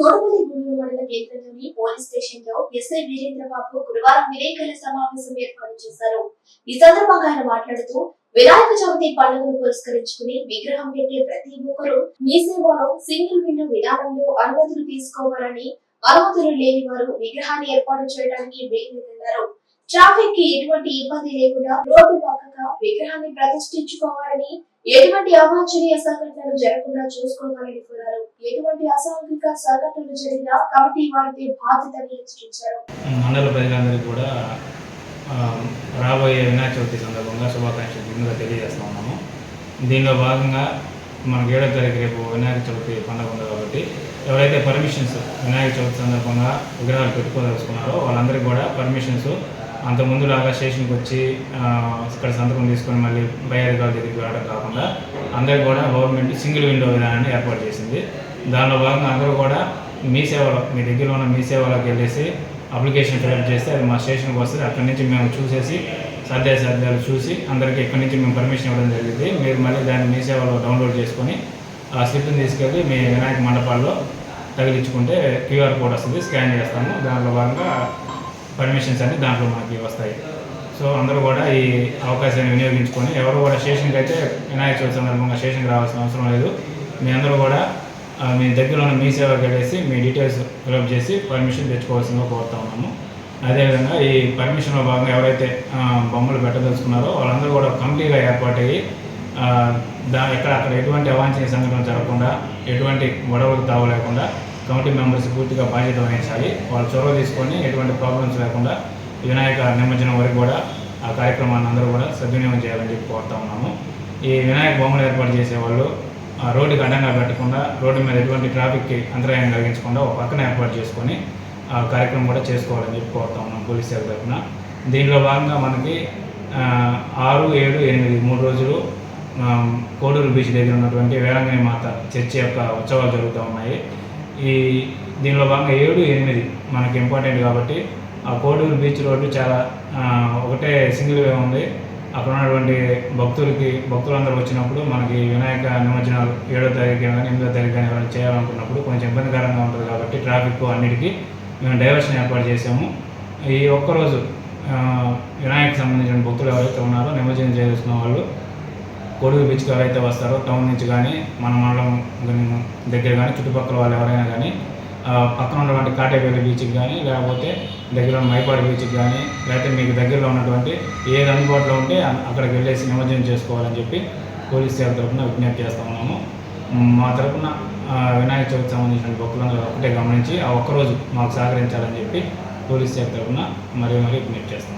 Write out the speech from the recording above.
తోటపల్లి గూడూరు మండల కేంద్రంలోని పోలీస్ స్టేషన్లో ఎస్ఐ వీరేంద్ర బాబు గురువారం విలేకరుల సమావేశం ఏర్పాటు చేశారు. ఈ సందర్భంగా ఆయన మాట్లాడుతూ వినాయక చవితి పండుగను పురస్కరించుకుని విగ్రహం పెట్టే ప్రతి ఒక్కరూ మీ సేవలో సింగిల్ విండో విధానంలో అనుమతులు తీసుకోవాలని అనుమతులు లేని వారు విగ్రహాన్ని ఏర్పాటు చేయడానికి వీల్లేదన్నారు ట్రాఫిక్కి ఎటువంటి ఇబ్బంది లేకుండా రోడ్డు పక్కగా విగ్రహాన్ని ప్రతిష్ఠించుకోవాలని ఎటువంటి అవాంఛనీయ సంఘటనలు జరగకుండా చూసుకోవాలని కోరారు. ఎటువంటి అసాంఘిక సంఘటనలు జరిగినా కమిటీ వారిపై బాధ్యతని హెచ్చరించారు మండల ప్రజలందరికీ కూడా రాబోయే వినాయక చవితి సందర్భంగా శుభాకాంక్షలు ముందుగా తెలియజేస్తా ఉన్నాము. దీనిలో భాగంగా మనకు ఏడో తారీఖు రేపు వినాయక చవితి పండుగ ఉంది కాబట్టి ఎవరైతే పర్మిషన్స్ వినాయక చవితి సందర్భంగా విగ్రహాలు పెట్టుకోదలుచుకున్నారో వాళ్ళందరికీ కూడా పర్మిషన్స్ అంత ముందులాగా స్టేషన్కి వచ్చి ఇక్కడ సంతకం తీసుకొని మళ్ళీ పై అధికారుల దగ్గరికి రావడం కాకుండా అందరికీ కూడా గవర్నమెంట్ సింగిల్ విండో విధానాన్ని ఏర్పాటు చేసింది. దానిలో భాగంగా అందరూ కూడా మీ సేవలో మీ దగ్గర ఉన్న మీ సేవలోకి వెళ్ళేసి అప్లికేషన్ ఫిల్అప్ చేస్తే అది మా స్టేషన్కి వస్తుంది. అక్కడి నుంచి మేము చూసేసి సాధ్య సాధ్యాలు చూసి అందరికీ ఇక్కడి నుంచి మేము పర్మిషన్ ఇవ్వడం జరిగింది. మీరు మళ్ళీ దాన్ని మీ సేవలో డౌన్లోడ్ చేసుకొని ఆ స్లిప్ని తీసుకెళ్ళి మీ వినాయక మండపాల్లో తగిలించుకుంటే క్యూఆర్ కోడ్ వస్తుంది. స్కాన్ చేస్తాము. దాంట్లో భాగంగా పర్మిషన్స్ అన్ని దాంట్లో మనకి వస్తాయి. సో అందరూ కూడా ఈ అవకాశాన్ని వినియోగించుకొని ఎవరు కూడా స్టేషన్కి అయితే వినాయక చవితి సందర్భంగా స్టేషన్కి రావాల్సిన అవసరం లేదు. మీ అందరూ కూడా మీ దగ్గర ఉన్న మీ సేవకి వెళ్ళేసి మీ డీటెయిల్స్ ఫిలప్ చేసి పర్మిషన్ తెచ్చుకోవాల్సిందిగా కోరుతా ఉన్నాము. అదేవిధంగా ఈ పర్మిషన్లో భాగంగా ఎవరైతే బొమ్మలు పెట్టదలుచుకున్నారో వాళ్ళందరూ కూడా కంప్లీట్గా ఏర్పాటయ్యి దా ఎక్కడ అక్కడ ఎటువంటి అవాంఛనీయ సంఘటన జరగకుండా ఎటువంటి గొడవలు తావు లేకుండా కమిటీ మెంబర్స్ పూర్తిగా బాధ్యత వహించాలి. వాళ్ళు చొరవ తీసుకొని ఎటువంటి ప్రాబ్లమ్స్ లేకుండా వినాయక నిమజ్జనం వరకు కూడా ఆ కార్యక్రమాన్ని అందరూ కూడా సద్వినియోగం చేయాలని చెప్పి కోరుతా ఉన్నాము. ఈ వినాయక బొమ్మలు ఏర్పాటు చేసేవాళ్ళు రోడ్డుకి అడ్డంగా పెట్టకుండా రోడ్డు మీద ఎటువంటి ట్రాఫిక్కి అంతరాయం కలిగించకుండా ఒక పక్కన ఏర్పాటు చేసుకొని ఆ కార్యక్రమం కూడా చేసుకోవాలని చెప్పి కోరుతా ఉన్నాం పోలీస్ శాఖ తరఫున. దీనిలో భాగంగా మనకి ఆరు ఏడు ఎనిమిది మూడు రోజులు కోడూరు బీచ్ దగ్గర ఉన్నటువంటి వేలంగిని మాత చర్చి యొక్క ఉత్సవాలు జరుగుతూ ఉన్నాయి. ఈ దీనిలో భాగంగా ఏడు ఎనిమిది మనకి ఇంపార్టెంట్ కాబట్టి ఆ కోడూరు బీచ్ రోడ్డు చాలా ఒకటే సింగిల్ వే ఉంది. అక్కడ ఉన్నటువంటి భక్తులకి భక్తులందరూ వచ్చినప్పుడు మనకి వినాయక నిమజ్జనాలు ఏడో తారీఖు కానీ ఎనిమిదో తారీఖు కానీ ఎవరైనా చేయాలనుకున్నప్పుడు కొంచెం ఇబ్బందికరంగా ఉంటుంది కాబట్టి ట్రాఫిక్ అన్నిటికీ మేము డైవర్షన్ ఏర్పాటు చేసాము ఈ ఒక్కరోజు వినాయక సంబంధించిన భక్తులు ఎవరైతే ఉన్నారో నిమజ్జనం చేసుకున్న వాళ్ళు కొడుకు బీచ్కి ఎవరైతే వస్తారో టౌన్ నుంచి కానీ మన మండలం దగ్గర కానీ చుట్టుపక్కల వాళ్ళు ఎవరైనా కానీ పక్కన ఉన్నటువంటి కాటేపల్లి బీచ్కి కానీ లేకపోతే దగ్గర ఉన్న మైపాడు బీచ్కి కానీ లేకపోతే మీకు దగ్గరలో ఉన్నటువంటి ఏది అందుబాటులో ఉంటే అక్కడికి వెళ్ళేసి నిమజ్జనం చేసుకోవాలని చెప్పి పోలీస్ శాఖ తరఫున విజ్ఞప్తి చేస్తూ ఉన్నాము. మా తరఫున వినాయక చవితికి సంబంధించిన భక్తులందరూ ఒకటే గమనించి ఆ ఒక్కరోజు మాకు సహకరించాలని చెప్పి పోలీస్ శాఖ తరఫున మరీ మరీ విజ్ఞప్తి చేస్తాం